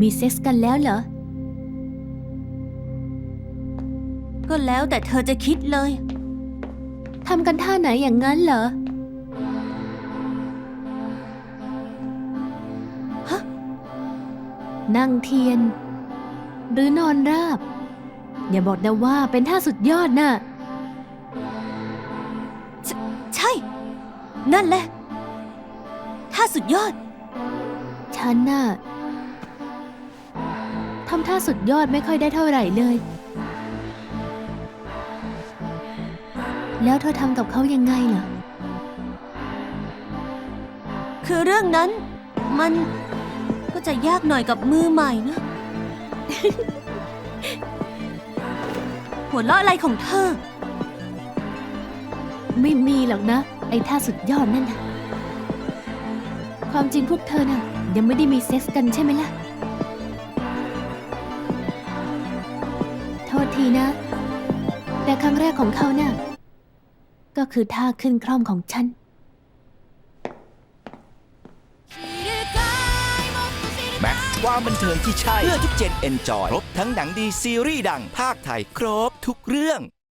มีเซ็กส์กันแล้วเหรอ ก็แล้วแต่เธอจะคิดเลย ทำกันท่าไหนอย่างนั้นเหรอ ฮะ นั่งเทียน หรือนอนราบ อย่าบอกนะว่าเป็นท่าสุดยอดน่ะใช่ นั่นแหละถ้าสุดยอด ฉันน่ะ ทำท่าสุดยอดไม่ค่อยได้เท่าไหร่เลย แล้วเธอทำกับเขายังไงเหรอ คือเรื่องนั้น มันก็จะยากหน่อยกับมือใหม่นะ หัวเราะอะไรของเธอ ไม่มีหรอกนะ ไอ้ท่าสุดยอดนั่นน่ะความจริงพวกเธอน่ะ ยังไม่ได้มีเซ็กส์กันใช่ไหมล่ะ ทีนะ แต่ครั้งแรกของเขาน่ะก็คือท่าขึ้นคร่อมของฉัน แม็กความบันเทิงที่ใช่ เพื่อทุกเจนเอนจอย ครบทั้งหนังดีซีรีส์ดังภาคไทย ครบทุกเรื่อง